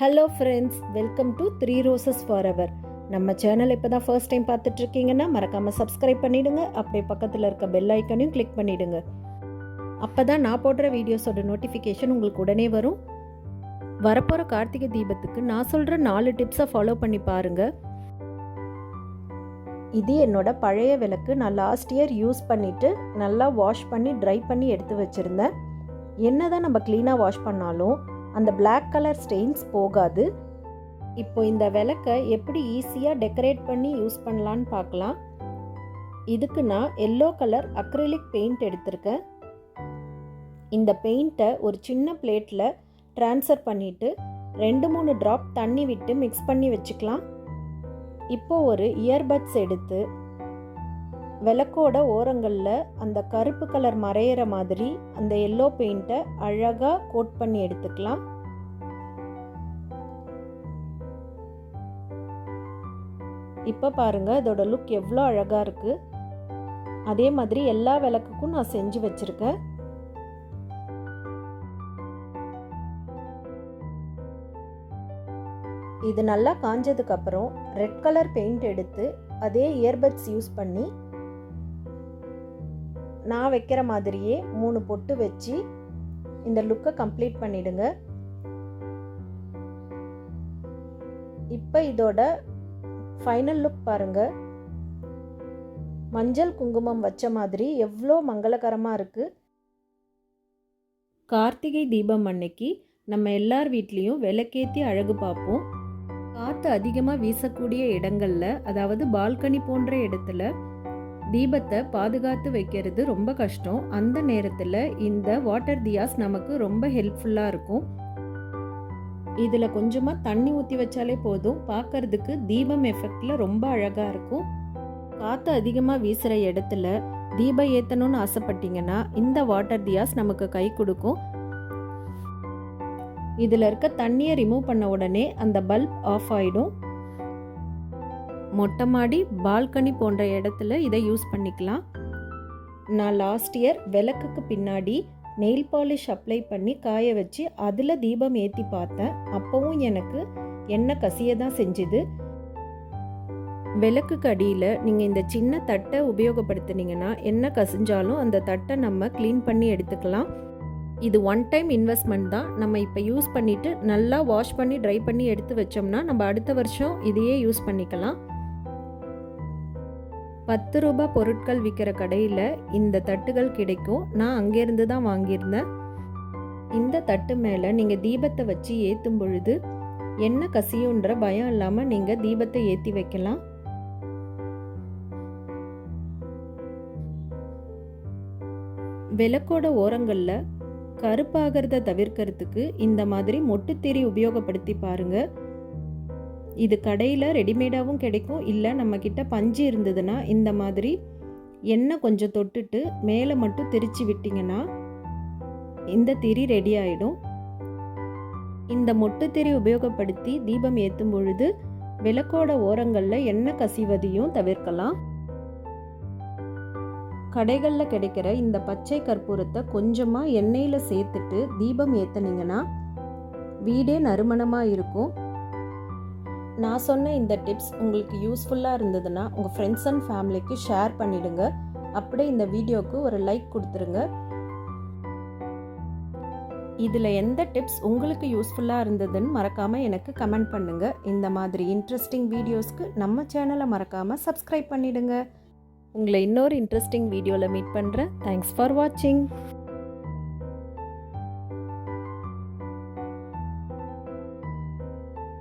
Hello friends welcome to three roses forever நம்ம channel இப்போ தான் ஃபர்ஸ்ட் டைம் பார்த்துட்டு இருக்கீங்கன்னா மறக்காமல் சப்ஸ்கிரைப் பண்ணிவிடுங்க அப்படியே பக்கத்தில் இருக்க பெல் ஐக்கனையும் கிளிக் பண்ணிவிடுங்க அப்போ தான் நான் போடுற வீடியோஸோட நோட்டிஃபிகேஷன் உங்களுக்கு உடனே வரும். வரப்போகிற கார்த்திகை தீபத்துக்கு நான் சொல்கிற நாலு டிப்ஸை ஃபாலோ பண்ணி பாருங்கள் இது என்னோட பழைய விளக்கு. நான் லாஸ்ட் இயர் யூஸ் பண்ணிவிட்டு நல்லா வாஷ் பண்ணி ட்ரை பண்ணி எடுத்து வச்சுருந்தேன். என்ன தான் நம்ம க்ளீனாக வாஷ் பண்ணாலும் அந்த பிளாக் கலர் ஸ்டெயின்ஸ் போகாது. இப்போ இந்த விளக்கை எப்படி ஈஸியாக டெக்கரேட் பண்ணி யூஸ் பண்ணலான்னு பார்க்கலாம். இதுக்கு நான் எல்லோ கலர் அக்ரிலிக் பெயிண்ட் எடுத்திருக்கேன். இந்த பெயிண்ட்டை ஒரு சின்ன பிளேட்டில் ட்ரான்ஸ்ஃபர் பண்ணிவிட்டு ரெண்டு மூணு ட்ராப் தண்ணி விட்டு மிக்ஸ் பண்ணி வச்சுக்கலாம். இப்போ ஒரு இயர்பட்ஸ் எடுத்து விளக்கோட ஓரங்களில் அந்த கருப்பு கலர் மறையிற மாதிரி அந்த எல்லோ பெயிண்ட்டை அழகாக கோட் பண்ணி எடுத்துக்கலாம். இப்போ பாருங்க இதோட லுக் எவ்வளோ அழகாக இருக்கு. அதே மாதிரி எல்லா விளக்குக்கும் நான் செஞ்சு வச்சுருக்கேன். இது நல்லா காஞ்சதுக்கப்புறம் ரெட் கலர் பெயிண்ட் எடுத்து அதே இயர்பட்ஸ் யூஸ் பண்ணி நான் வைக்கிற மாதிரியே மூணு பொட்டு வச்சு இந்த லுக்கை கம்ப்ளீட் பண்ணிடுங்க. இப்போ இதோட ஃபைனல் லுக் பாருங்கள் மஞ்சள் குங்குமம் வச்ச மாதிரி எவ்வளோ மங்களகரமாக இருக்குது கார்த்திகை தீபம் அன்னைக்கு நம்ம எல்லார் வீட்லேயும் விளக்கேற்றி அழகு பார்ப்போம். காற்று அதிகமாக வீசக்கூடிய இடங்களில் அதாவது பால்கனி போன்ற இடத்துல தீபத்தை பாதுகாத்து வைக்கிறது ரொம்ப கஷ்டம். அந்த நேரத்தில் இந்த வாட்டர் தியாஸ் நமக்கு ரொம்ப ஹெல்ப்ஃபுல்லாக இருக்கும். இதில் கொஞ்சமாக தண்ணி ஊற்றி வச்சாலே போதும். பார்க்கறதுக்கு தீபம் எஃபெக்டில் ரொம்ப அழகாக இருக்கும். காற்று அதிகமாக வீசுகிற இடத்துல தீபம் ஏற்றணும்னு ஆசைப்பட்டீங்கன்னா இந்த வாட்டர் தியாஸ் நமக்கு கை கொடுக்கும். இதில் இருக்க தண்ணியை ரிமூவ் பண்ண உடனே அந்த பல்ப் ஆஃப் ஆகிடும் மொட்டை மாடி பால்கனி போன்ற இடத்துல இதை யூஸ் பண்ணிக்கலாம். நான் லாஸ்ட் இயர் விளக்குக்கு பின்னாடி நெயில் பாலிஷ் அப்ளை பண்ணி காய வச்சு அதில் தீபம் ஏற்றி பார்த்தேன். அப்போவும் எனக்கு எண்ணெய் கசிய தான் செஞ்சுது. விளக்குக்கு அடியில் நீங்கள் இந்த சின்ன தட்டை உபயோகப்படுத்துனீங்கன்னா எண்ணெய் கசிஞ்சாலும் அந்த தட்டை நம்ம க்ளீன் பண்ணி எடுத்துக்கலாம். இது ஒன் டைம் இன்வெஸ்ட்மெண்ட் தான். நம்ம இப்போ யூஸ் பண்ணிவிட்டு நல்லா வாஷ் பண்ணி ட்ரை பண்ணி எடுத்து வச்சோம்னா நம்ம அடுத்த வருஷம் இதையே யூஸ் பண்ணிக்கலாம். பத்து ரூபாய் பொருட்கள் விற்கிற கடையில் இந்த தட்டுகள் கிடைக்கும். நான் அங்கேருந்து தான் வாங்கியிருந்தேன். இந்த தட்டு மேலே நீங்கள் தீபத்தை வச்சு ஏற்றும் பொழுது என்ன கசியுன்ற பயம் இல்லாமல் நீங்கள் தீபத்தை ஏற்றி வைக்கலாம். விளக்கோட ஓரங்களில் கருப்பாகிறத தவிர்க்கிறதுக்கு இந்த மாதிரி மொட்டுத்திரி உபயோகப்படுத்தி பாருங்கள் இது கடையில் ரெடிமேடாகவும் கிடைக்கும். இல்லை நம்மக்கிட்ட பஞ்சு இருந்ததுன்னா இந்த மாதிரி எண்ணெய் கொஞ்சம் தொட்டுட்டு மேலே மட்டும் திரிச்சு விட்டிங்கன்னா இந்த திரி ரெடி ஆகிடும் இந்த மொட்டுத்திரி உபயோகப்படுத்தி தீபம் ஏற்றும் பொழுது விளக்கோட ஓரங்களில் எண்ணெய் கசிவதையும் தவிர்க்கலாம். கடைகளில் கிடைக்கிற இந்த பச்சை கற்பூரத்தை கொஞ்சமாக எண்ணெயில் சேர்த்துட்டு தீபம் ஏற்றுனீங்கன்னா வீடே நறுமணமாக இருக்கும். நான் சொன்ன இந்த டிப்ஸ் உங்களுக்கு யூஸ்ஃபுல்லாக இருந்ததுன்னா உங்கள் ஃப்ரெண்ட்ஸ் அண்ட் ஃபேமிலிக்கு ஷேர் பண்ணிவிடுங்க அப்படியே இந்த வீடியோவுக்கு ஒரு லைக் கொடுத்துருங்க. இதில் எந்த டிப்ஸ் உங்களுக்கு யூஸ்ஃபுல்லாக இருந்ததுன்னு மறக்காமல் எனக்கு கமெண்ட் பண்ணுங்கள் இந்த மாதிரி இன்ட்ரெஸ்டிங் வீடியோஸ்க்கு நம்ம சேனலை மறக்காமல் சப்ஸ்கிரைப் பண்ணிவிடுங்க உங்களை இன்னொரு இன்ட்ரெஸ்டிங் வீடியோவில் மீட் பண்ணுறேன் தேங்க்ஸ் ஃபார் வாட்சிங்